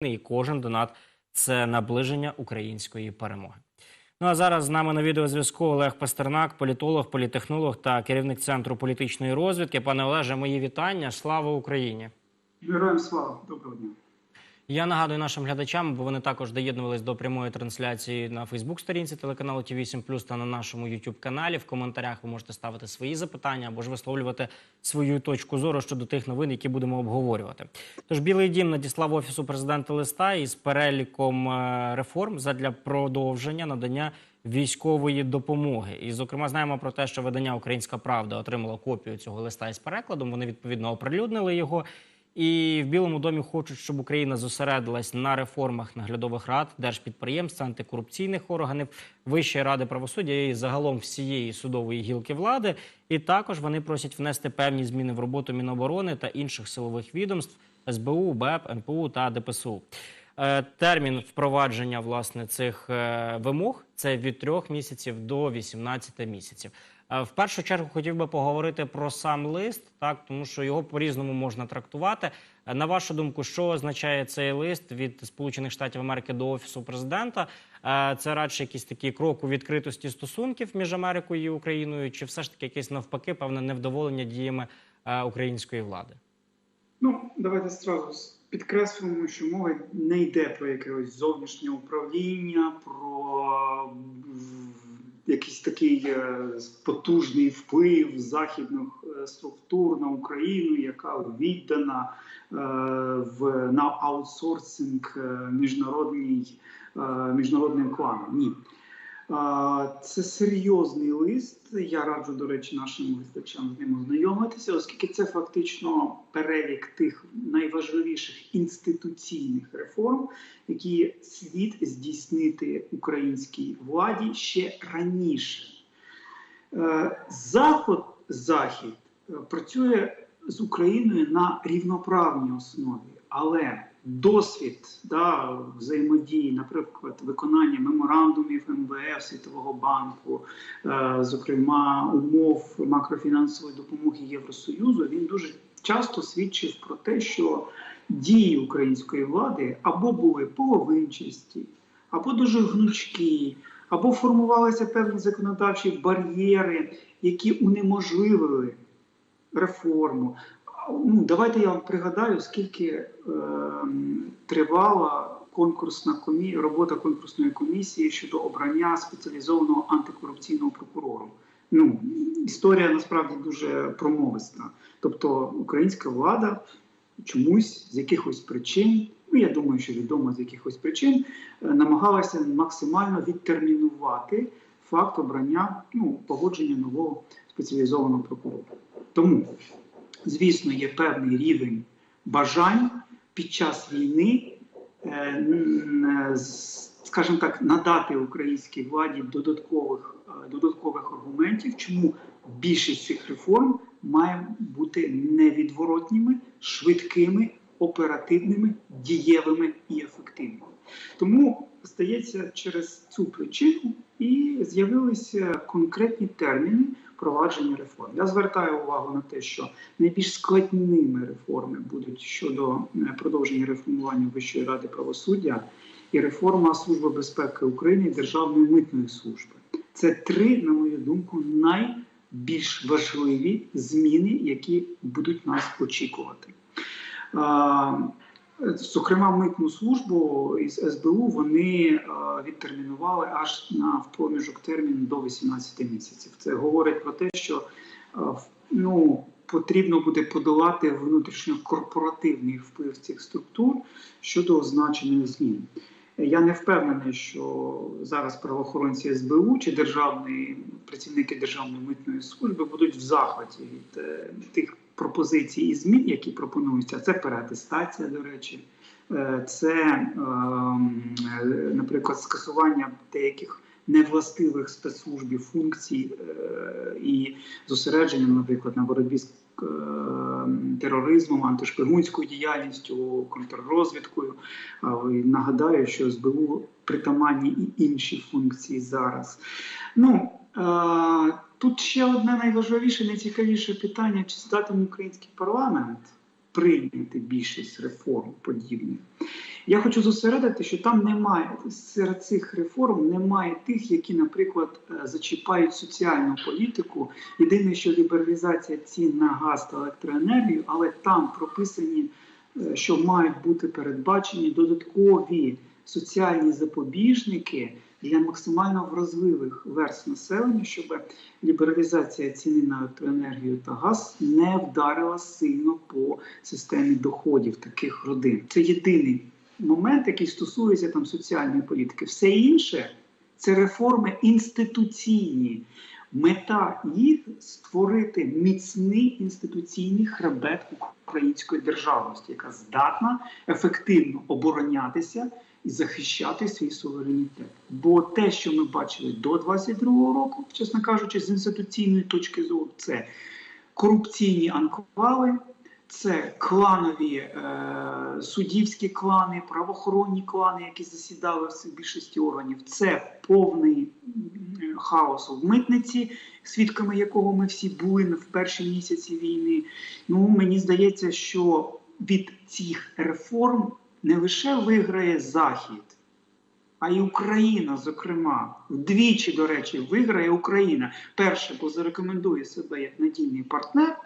і кожен донат це наближення української перемоги. Ну а зараз з нами на відеозв'язку Олег Пастернак, політолог, політехнолог та керівник центру політичної розвідки. Пане Олеже, мої вітання. Слава Україні! Героям слава, доброго дня. Я нагадую нашим глядачам, бо вони також доєднувались до прямої трансляції на Фейсбук-сторінці телеканалу ТВ 7 та на нашому youtube каналі. В коментарях ви можете ставити свої запитання або ж висловлювати свою точку зору щодо тих новин, які будемо обговорювати. Тож Білий Дім надіслав офісу президента листа із переліком е, реформ задля продовження надання військової допомоги. І, зокрема, знаємо про те, що видання Українська Правда отримало копію цього листа із перекладом. Вони відповідно оприлюднили його. І в Білому домі хочуть, щоб Україна зосередилась на реформах наглядових рад, держпідприємств, антикорупційних органів, Вищої ради правосуддя і загалом всієї судової гілки влади. І також вони просять внести певні зміни в роботу Міноборони та інших силових відомств СБУ, БЕП, НПУ та ДПСУ. Е, Термін впровадження власне цих е, вимог це від трьох місяців до 18 місяців. Е, В першу чергу хотів би поговорити про сам лист, так тому що його по-різному можна трактувати. Е, На вашу думку, що означає цей лист від Сполучених Штатів Америки до офісу президента? Е, Це радше якийсь такий крок у відкритості стосунків між Америкою і Україною, чи все ж таки якесь навпаки певне невдоволення діями української влади? Ну, давайте зразу підкреслимо, що мова не йде про якесь зовнішнє управління, про якийсь такий е, потужний вплив західних е, структур на Україну, яка віддана е, в на аутсорсинг міжнародній міжнародним кланам. Ні. Це серйозний лист. Я раджу, до речі, нашим глядачам з ним ознайомитися, оскільки це фактично перелік тих найважливіших інституційних реформ, які слід здійснити українській владі ще раніше. Е, Заход, Захід е, працює з Україною на рівноправній основі, але досвід да, взаємодії, наприклад, виконання меморандумів МВФ, Світового банку, е, зокрема умов макрофінансової допомоги Євросоюзу, він дуже часто свідчив про те, що дії української влади або були половинчасті, або дуже гнучкі, або формувалися певні законодавчі бар'єри, які унеможливили реформу. Ну, давайте я вам пригадаю, скільки е, тривала конкурсна комі... робота конкурсної комісії щодо обрання спеціалізованого антикорупційного прокурора. Ну, історія насправді дуже промовиста. Тобто українська влада чомусь з якихось причин, ну я думаю, що відомо з якихось причин, е, намагалася максимально відтермінувати факт обрання ну, погодження нового спеціалізованого прокурора. Тому звісно, є певний рівень бажань під час війни, скажімо так, надати українській владі додаткових додаткових аргументів, чому більшість цих реформ має бути невідворотніми, швидкими, оперативними, дієвими і ефективними. Тому стається через цю причину і з'явилися конкретні терміни впровадження реформ. Я звертаю увагу на те, що найбільш складними реформи будуть щодо продовження реформування Вищої ради правосуддя і реформа Служби безпеки України і Державної митної служби. Це три, на мою думку, найбільш важливі зміни, які будуть нас очікувати. Зокрема, митну службу із СБУ вони відтермінували аж на проміжок терміну до 18 місяців. Це говорить про те, що ну, потрібно буде подолати внутрішньокорпоративний вплив цих структур щодо означених змін. Я не впевнений, що зараз правоохоронці СБУ чи державні працівники державної митної служби будуть в захваті від е, тих пропозицій і змін, які пропонуються. Це переатестація, до речі, е, це, е, наприклад, скасування деяких невластивих спецслужбів функцій і зосередження, наприклад, на боротьбі з тероризмом, антишпигунською діяльністю, контррозвідкою. Нагадаю, що СБУ притаманні і інші функції зараз. Ну, Тут ще одне найважливіше, найцікавіше питання: чи здатен український парламент прийняти більшість реформ подібних? Я хочу зосередити, що там немає серед цих реформ немає тих, які, наприклад, е, зачіпають соціальну політику. Єдине, що лібералізація цін на газ та електроенергію, але там прописані, е, що мають бути передбачені додаткові соціальні запобіжники для максимально вразливих верств населення, щоб лібералізація ціни на електроенергію та газ не вдарила сильно по системі доходів таких родин. Це єдиний момент, який стосується там соціальної політики. Все інше це реформи інституційні. Мета їх створити міцний інституційний хребет української державності, яка здатна ефективно оборонятися і захищати свій суверенітет. Бо те, що ми бачили до 22-го року, чесно кажучи, з інституційної точки зору, це корупційні анклави, це кланові е, суддівські клани, правоохоронні клани, які засідали в більшості органів. Це повний хаос в митниці, свідками якого ми всі були в перші місяці війни. Ну мені здається, що від цих реформ не лише виграє Захід, а й Україна, зокрема, вдвічі, до речі, виграє Україна. Перше, бо зарекомендує себе як надійний партнер,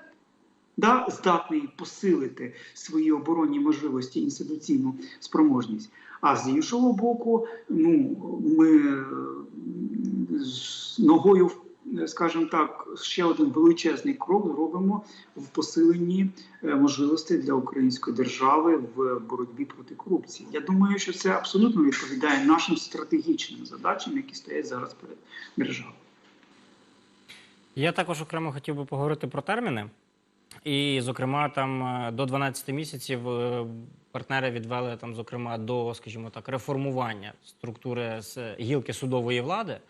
да, здатний посилити свої оборонні можливості, інституційну спроможність. А з іншого боку, ну ми е, з ногою, в- скажімо так, ще один величезний крок робимо в посиленні е, можливостей для української держави в боротьбі проти корупції. Я думаю, що це абсолютно відповідає нашим стратегічним задачам, які стоять зараз перед державою. Я також окремо хотів би поговорити про терміни. І, зокрема, там е, до 12 місяців е, партнери відвели там, зокрема, до, скажімо так, реформування структури з гілки судової влади.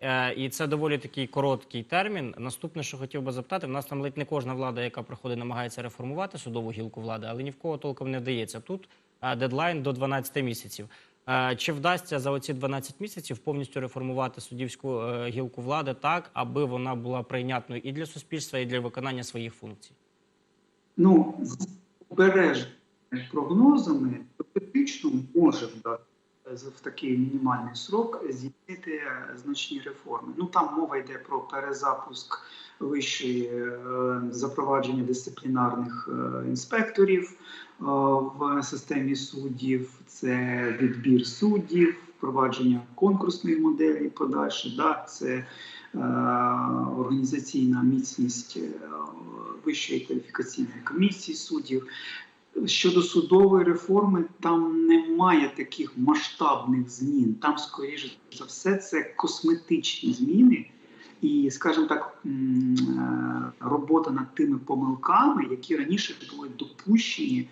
Е, І це доволі такий короткий термін. Наступне, що хотів би запитати, в нас там ледь не кожна влада, яка приходить, намагається реформувати судову гілку влади, але ні в кого толком не вдається. Тут е, дедлайн до 12 місяців. Е, Чи вдасться за оці 12 місяців повністю реформувати суддівську гілку влади так, аби вона була прийнятною і для суспільства, і для виконання своїх функцій? ну, з обережними прогнозами теоретично може вдати в такий мінімальний срок здійснити е, значні реформи. Ну там мова йде про перезапуск вищої е, запровадження дисциплінарних е, інспекторів в системі суддів, це відбір суддів, впровадження конкурсної моделі подальше. Да, це організаційна міцність Вищої кваліфікаційної комісії суддів. Щодо судової реформи, там немає таких масштабних змін. Там, скоріше за все, це косметичні зміни. І, скажімо так, е, робота над тими помилками, які раніше були допущені,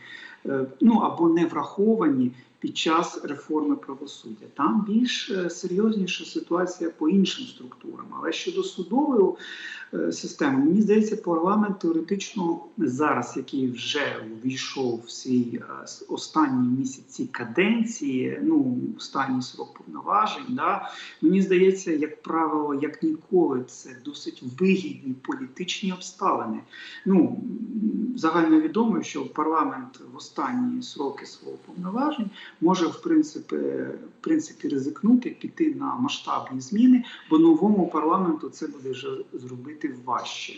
ну або не враховані під час реформи правосуддя. Там більш е, серйозніша ситуація по іншим структурам. Але щодо судової е, системи, мені здається, парламент теоретично зараз, який вже увійшов в свій е, останній місяці каденції, ну останній срок повноважень, да, мені здається, як правило, як ніколи, це досить вигідні політичні обставини. Ну загальновідомо, що парламент в останні сроки свого повноважень може в принципі, в принципі ризикнути, піти на масштабні зміни, бо новому парламенту це буде вже зробити важче.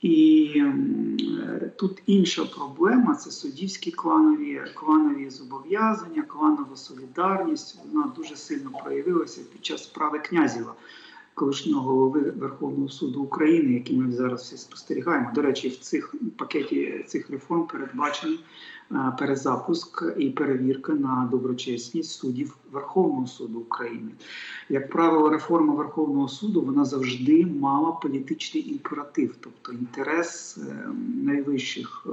І е, тут інша проблема це суддівські кланові, кланові зобов'язання, кланова солідарність. Вона дуже сильно проявилася під час справи князєва, колишнього голови Верховного суду України, який ми зараз всі спостерігаємо. До речі, в цих пакеті цих реформ передбачений е, перезапуск і перевірка на доброчесність суддів Верховного суду України. Як правило, реформа Верховного суду вона завжди мала політичний імператив, тобто інтерес е, найвищих е,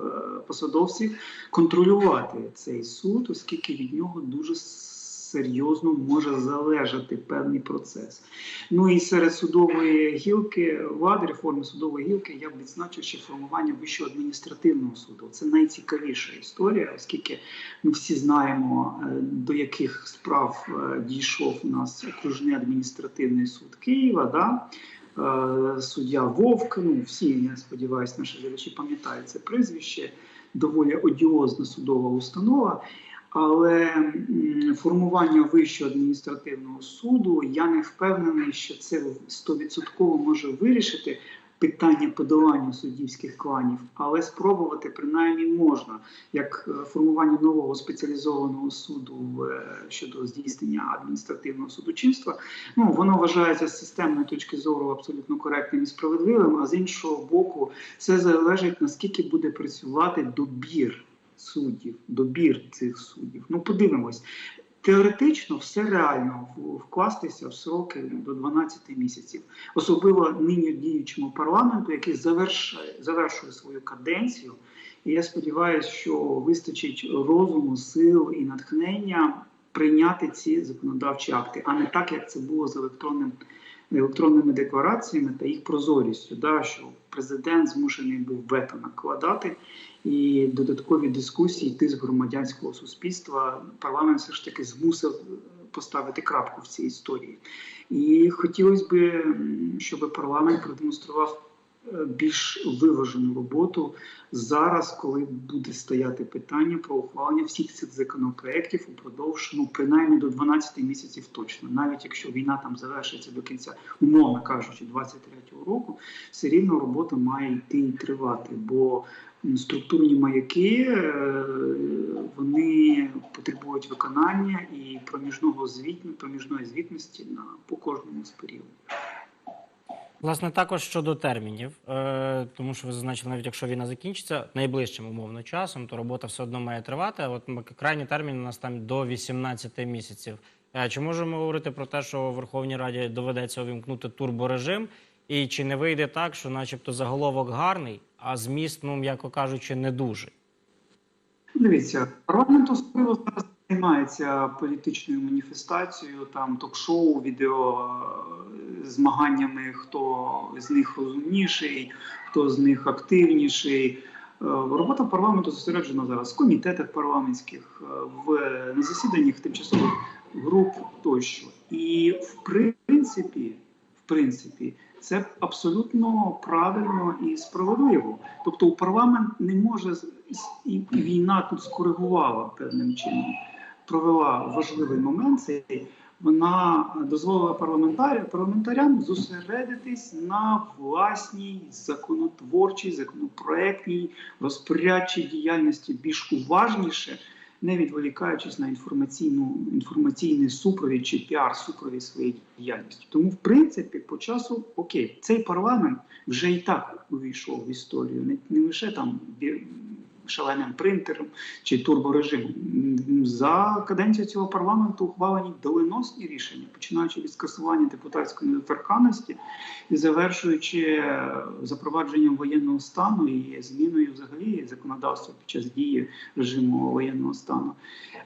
посадовців контролювати цей суд, оскільки від нього дуже серйозно може залежати певний процес. Ну і серед судової гілки влади, реформи судової гілки, я б відзначив ще формування вищого адміністративного суду. Це найцікавіша історія, оскільки ми всі знаємо, е, до яких справ е, дійшов у нас окружний адміністративний суд Києва. Да? Е, Суддя Вовк, ну всі, я сподіваюся, наші глядачі пам'ятають це прізвище, доволі одіозна судова установа. Але формування вищого адміністративного суду я не впевнений, що це 100% може вирішити питання подолання суддівських кланів, але спробувати принаймні можна, як е, формування нового спеціалізованого суду е, щодо здійснення адміністративного судочинства. Ну воно вважається з системної точки зору абсолютно коректним і справедливим. А з іншого боку, це залежить наскільки буде працювати добір суддів, добір цих суддів. Ну подивимось. Теоретично все реально вкластися в сроки до 12 місяців, особливо нині діючому парламенту, який завершує, завершує свою каденцію. І я сподіваюся, що вистачить розуму, сил і натхнення прийняти ці законодавчі акти, а не так, як це було з електронним електронними деклараціями та їх прозорістю, да, що президент змушений був вето накладати і додаткові дискусії йти з громадянського суспільства. Парламент все ж таки змусив поставити крапку в цій історії. І хотілося б, щоб парламент продемонстрував більш виважену роботу зараз, коли буде стояти питання про ухвалення всіх цих законопроєктів упродовж ну принаймні до 12 місяців точно, навіть якщо війна там завершиться до кінця, умовно кажучи, 23-го року, все рівно робота має йти і тривати, бо структурні маяки е, вони потребують виконання і проміжного звітну, проміжної звітності на по кожному з періодів. Власне, також щодо термінів, е, тому що ви зазначили, навіть якщо війна закінчиться найближчим умовно часом, то робота все одно має тривати. От крайній термін у нас там до 18 місяців. Е, Чи можемо говорити про те, що Верховній Раді доведеться увімкнути турборежим? І чи не вийде так, що, начебто, заголовок гарний, а зміст, ну м'яко кажучи, не дуже? Дивіться, парламент особливо зараз займається політичною маніфестацією, там ток-шоу, відео е, змаганнями, хто з них розумніший, хто з них активніший. Е, Робота парламенту зосереджена зараз в комітетах парламентських, е, в на засіданнях тимчасових груп тощо. І в принципі, в принципі, це абсолютно правильно і справедливо. Тобто, у парламент не може і війна тут скоригувала певним чином, провела важливий момент. Цей вона дозволила парламентарям зосередитись на власній законотворчій, законопроектній, розпорядчій діяльності більш уважніше, не відволікаючись на інформаційну інформаційний супровід чи піар супровід своєї діяльності. Тому, в принципі, по часу окей, цей парламент вже і так увійшов в історію, не, не лише там шаленим принтером чи турборежимом. За каденцію цього парламенту ухвалені доленосні рішення, починаючи від скасування депутатської недоторканності і завершуючи е, запровадженням воєнного стану і зміною взагалі законодавства під час дії режиму воєнного стану.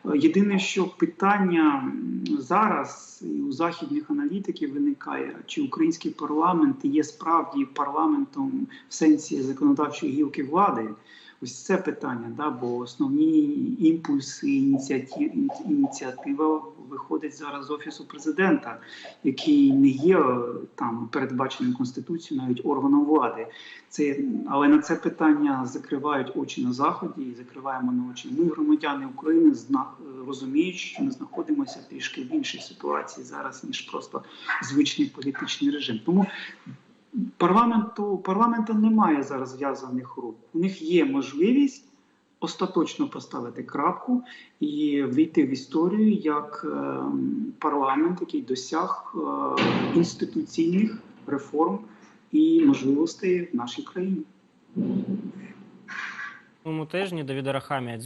Е, Єдине, що питання зараз і у західних аналітиків виникає, чи український парламент є справді парламентом в сенсі законодавчої гілки влади. Ось це питання, да, бо основні імпульси, ініціатив, ініціатива виходить зараз з офісу президента, який не є е, там передбаченим конституцією, навіть органом влади. Це але на це питання закривають очі на заході і закриваємо на очі. Ми, громадяни України, зна розуміють, що ми знаходимося трішки в іншій ситуації зараз ніж просто звичний політичний режим. Тому парламенту парламента немає зараз зв'язаних рук. У них є можливість остаточно поставити крапку і війти в історію як е, парламент, який досяг е, інституційних реформ і можливостей в нашій країні. Минулому тижні Давід Арахамія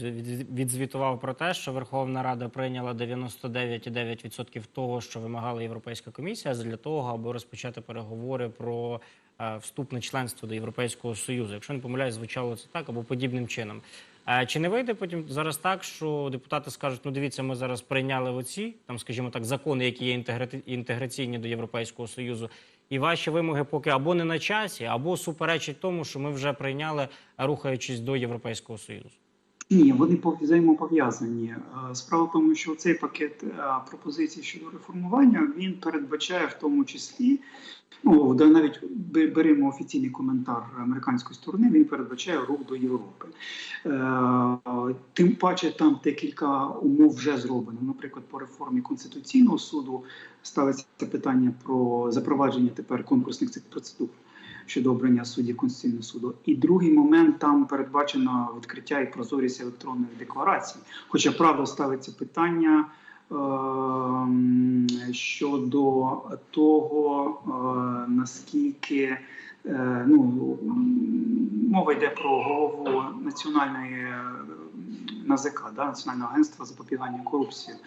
відзвітував про те, що Верховна Рада прийняла 99,9% того, що вимагала Європейська комісія, для того, аби розпочати переговори про е, вступне членство до Європейського Союзу. Якщо не помиляюсь, звучало це так або подібним чином. Е, Чи не вийде потім зараз так, що депутати скажуть: ну дивіться, ми зараз прийняли оці там, скажімо так, закони, які є інтеграційні до Європейського Союзу, і ваші вимоги поки або не на часі, або суперечать тому, що ми вже прийняли, рухаючись до Європейського Союзу. Ні, вони пов- взаємопов'язані. Е, Справа в тому, що цей пакет е, пропозицій щодо реформування він передбачає в тому числі. Ну, навіть беремо офіційний коментар американської сторони, він передбачає рух до Європи. Е, тим паче там декілька умов вже зроблено. Наприклад, по реформі Конституційного суду ставиться питання про запровадження тепер конкурсних цих процедур щодо обрання суддів Конституційного суду. І другий момент там передбачено відкриття і прозорість електронних декларацій. Хоча правда ставиться питання. е Щодо того, е, наскільки е, ну, мова йде про голову національної НАЗК, да, Національного агентства запобігання корупції,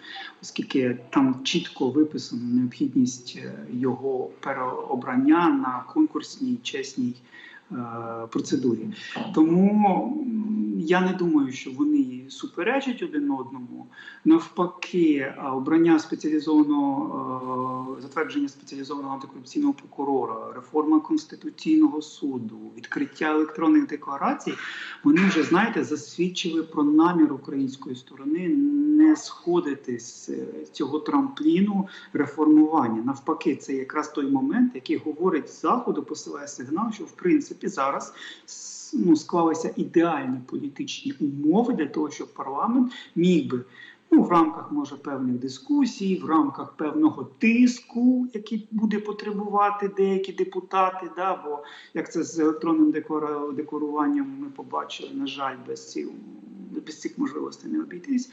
оскільки там чітко виписано необхідність е, його переобрання на конкурсній чесній е, процедурі. Тому я не думаю, що вони суперечать один одному. Навпаки, обрання спеціалізованого е, затвердження спеціалізованого антикорупційного прокурора, реформа конституційного суду, відкриття електронних декларацій. Вони вже знаєте засвідчили про намір української сторони не сходити з е, цього трампліну реформування. Навпаки, це якраз той момент, який говорить заходу, посилає сигнал, що в принципі зараз ну, склалися ідеальні політичні умови для того, щоб парламент міг би. Ну, в рамках може певних дискусій, в рамках певного тиску, який буде потребувати деякі депутати, да, бо як це з електронним декларуванням ми побачили, на жаль, без цих, без цих можливостей не обійтись.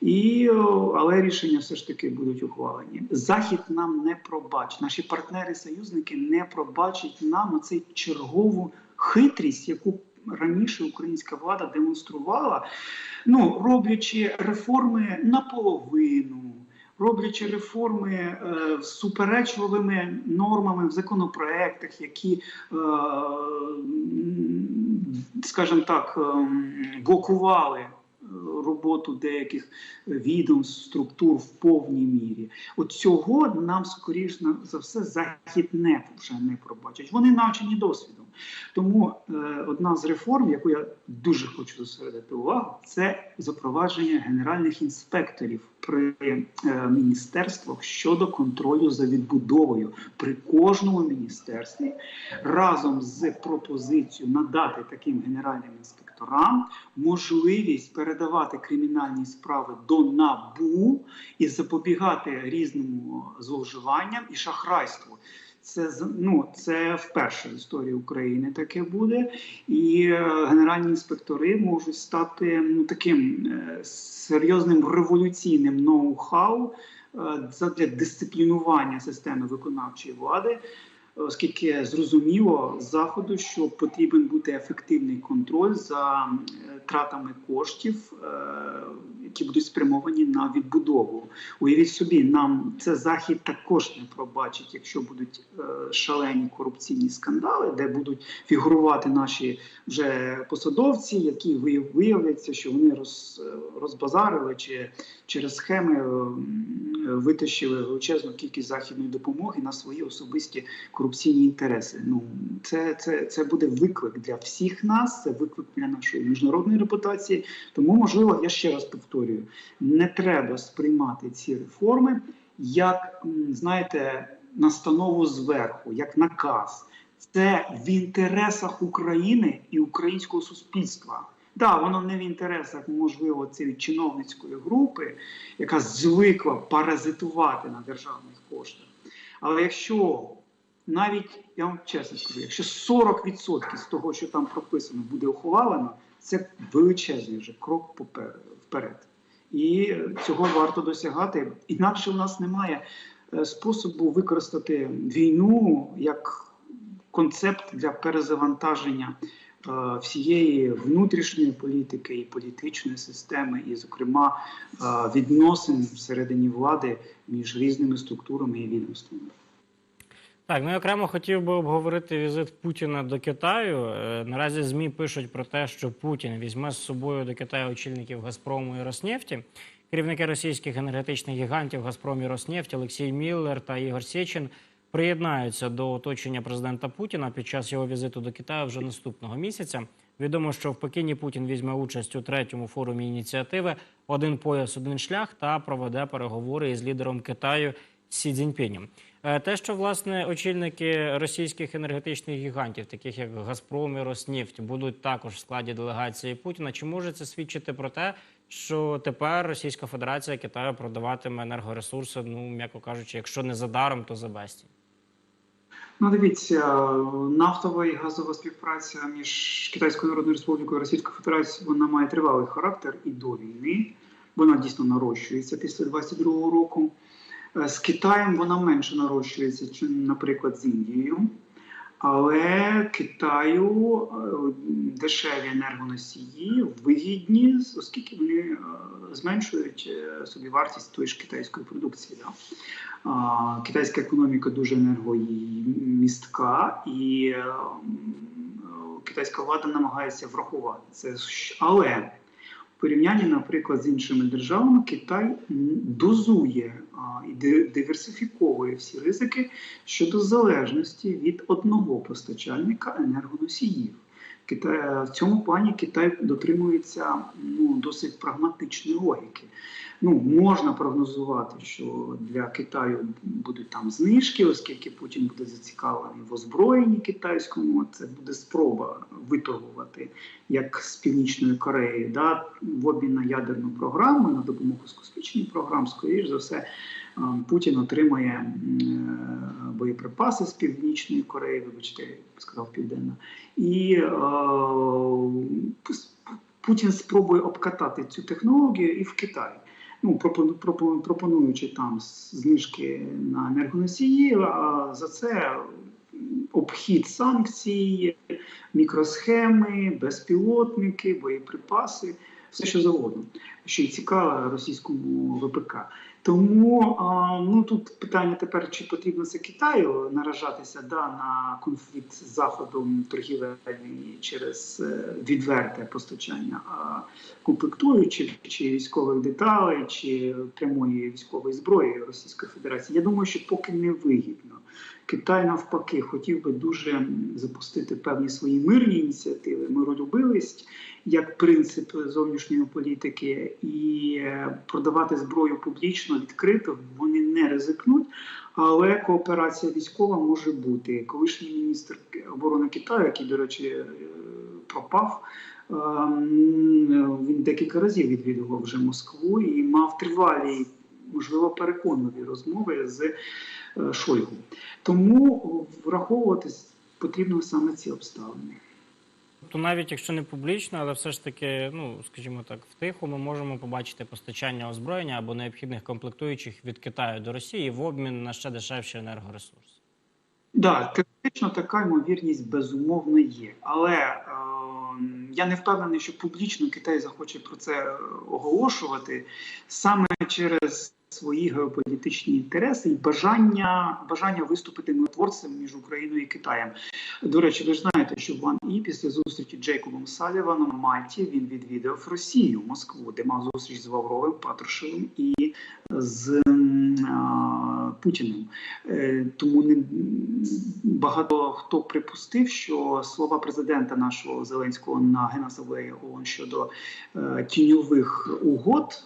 І, але рішення все ж таки будуть ухвалені. Захід нам не пробачить. Наші партнери-союзники не пробачать нам оцей чергову хитрість, яку раніше українська влада демонструвала, ну роблячи реформи наполовину. Роблячи реформи е, суперечливими нормами в законопроектах, які, е, скажімо так, е, блокували роботу деяких відомств, структур в повній мірі. От цього нам скоріш за все захід не вже не пробачить. Вони навчені досвідом. Тому е, одна з реформ, яку я дуже хочу зосередити увагу, це запровадження генеральних інспекторів при е, міністерствах щодо контролю за відбудовою при кожному міністерстві разом з пропозицією надати таким генеральним інспекторам можливість передавати кримінальні справи до набу і запобігати різному зловживанням і шахрайству. Це ну, це вперше в історії України таке буде, і е, генеральні інспектори можуть стати ну таким е, серйозним революційним ноу-хау е, для дисциплінування системи виконавчої влади. Оскільки зрозуміло з заходу, що потрібен бути ефективний контроль за е, тратами коштів, е, які будуть спрямовані на відбудову. Уявіть собі, нам це захід також не пробачить, якщо будуть е, шалені корупційні скандали, де будуть фігурувати наші вже посадовці, які виявляться, що вони роз, розбазарили чи через схеми е, витащили величезну кількість західної допомоги на свої особисті корупційні інтереси. Ну це, це, це буде виклик для всіх нас, це виклик для нашої міжнародної репутації. Тому, можливо, я ще раз повторюю: не треба сприймати ці реформи як знаєте, настанову зверху, як наказ. Це в інтересах України і українського суспільства. Да, воно не в інтересах, можливо, цієї чиновницької групи, яка звикла паразитувати на державних коштах. Але якщо навіть я вам чесно скажу, якщо 40% з того, що там прописано, буде ухвалено, це величезний вже крок вперед. І цього варто досягати. Інакше в нас немає е, способу використати війну як концепт для перезавантаження всієї внутрішньої політики і політичної системи, і, зокрема, е, відносин всередині влади між різними структурами і відомствами. Так, ну окремо хотів би обговорити візит Путіна до Китаю. Е, Наразі ЗМІ пишуть про те, що Путін візьме з собою до Китаю очільників Газпрому і Роснефті. Керівники російських енергетичних гігантів Газпром і Роснефть Олексій Міллер та Ігор Сєчин приєднаються до оточення президента Путіна під час його візиту до Китаю вже наступного місяця. Відомо, що в Пекіні Путін візьме участь у третьому форумі ініціативи Один пояс, один шлях та проведе переговори із лідером Китаю Сі Цзіньпінем. Е, Те, що власне очільники російських енергетичних гігантів, таких як Газпром і Роснефть, будуть також в складі делегації Путіна, чи може це свідчити про те, що тепер Російська Федерація Китаю продаватиме енергоресурси, ну м'яко кажучи, якщо не за даром, то за безцінь? Ну, дивіться, нафтова і газова співпраця між Китайською Народною Республікою і Російською Федерацією вона має тривалий характер і до війни. Вона дійсно нарощується після 22-го року. Е, З Китаєм вона менше нарощується, ніж, наприклад, з Індією. Але Китаю е, дешеві енергоносії вигідні, оскільки вони е, зменшують е, собі вартість тої ж китайської продукції. Да? Китайська економіка дуже енергомістка, і е, м, е, китайська влада намагається врахувати це. Але порівнянні, наприклад, з іншими державами, Китай дозує і диверсифіковує всі ризики щодо залежності від одного постачальника енергоносіїв. Китай в цьому плані Китай дотримується ну досить прагматичної логіки. Ну можна прогнозувати, що для Китаю будуть там знижки, оскільки Путін буде зацікавлений в озброєнні китайському. Це буде спроба виторгувати як з північної Кореї, да, в обмін на ядерну програму, на допомогу з космічним програм, скоріш за все, е, Путін отримає е, боєприпаси з північної Кореї, вибачте, я сказав південна, і е, Путін спробує обкатати цю технологію і в Китаї. Ну, пропону- пропону- пропонуючи там знижки на енергоносії, а за це обхід санкцій, мікросхеми, безпілотники, боєприпаси, все що завгодно, що й цікаве російському ВПК. Тому ну тут питання тепер, чи потрібно це Китаю наражатися да, на конфлікт з Заходом торгівельний через е, відверте постачання комплектуючих чи військових деталей, чи прямої військової зброї Російської Федерації. Я думаю, що поки не вигідно. Китай навпаки хотів би дуже запустити певні свої мирні ініціативи, миролюбивість як принцип зовнішньої політики, і е, продавати зброю публічно відкрито вони не ризикнуть. Але кооперація військова може бути. Колишній міністр оборони Китаю, який, до речі, е, пропав. ем, Він декілька разів відвідував вже Москву і мав тривалі, можливо, переконливі розмови з Шойгу. Тому враховувати потрібно саме ці обставини. Тобто, навіть якщо не публічно, але все ж таки, ну скажімо так, втиху ми можемо побачити постачання озброєння або необхідних комплектуючих від Китаю до Росії в обмін на ще дешевші енергоресурси. Да, теоретично така ймовірність безумовно є. Але е, я не впевнений, що публічно Китай захоче про це е, оголошувати саме через свої геополітичні інтереси і бажання, бажання виступити миротворцем між Україною і Китаєм. До речі, ви ж знаєте, що Ван І після зустрічі Джейкобом Саліваном в Мальті він відвідав Росію, Москву, де мав зустріч з Лавровим, Патрушевим і з а, Путіним. Е, Тому не багато хто припустив, що слова президента нашого Зеленського на Генасамблеї ООН щодо е, тіньових угод.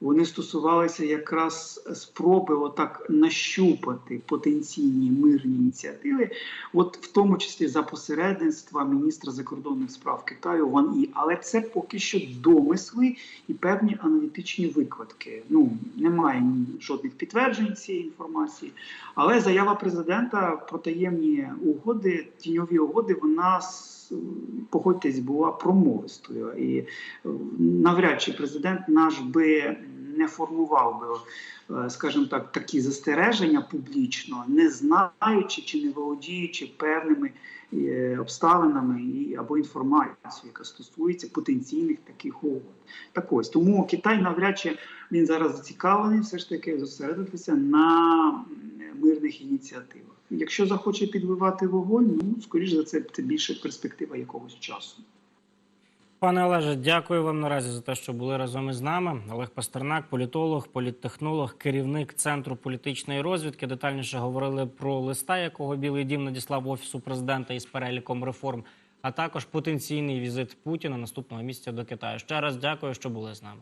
Вони стосувалися якраз спроби отак нащупати потенційні мирні ініціативи, от в тому числі за посередництва міністра закордонних справ Китаю Ван І. Але це поки що домисли і певні аналітичні викладки. Ну немає жодних підтверджень цієї інформації. Але заява президента про таємні угоди, тіньові угоди, вона погодьтесь, була промовистою. І е, навряд чи президент наш би не формував би, е, скажімо так, такі застереження публічно, не знаючи чи не володіючи певними е, обставинами і або інформацією, яка стосується потенційних таких угод. Так ось тому Китай навряд чи він зараз зацікавлений все ж таки зосередитися на мирних ініціативах. Якщо захоче підвивати вогонь, ну скоріш за це це більше перспектива якогось часу. Пане Олеже, дякую вам наразі за те, що були разом із нами. Олег Пастернак, політолог, політтехнолог, керівник центру політичної розвідки. Детальніше говорили про листа, якого Білий Дім надіслав офісу президента із переліком реформ. А також потенційний візит Путіна наступного місяця до Китаю. Ще раз дякую, що були з нами.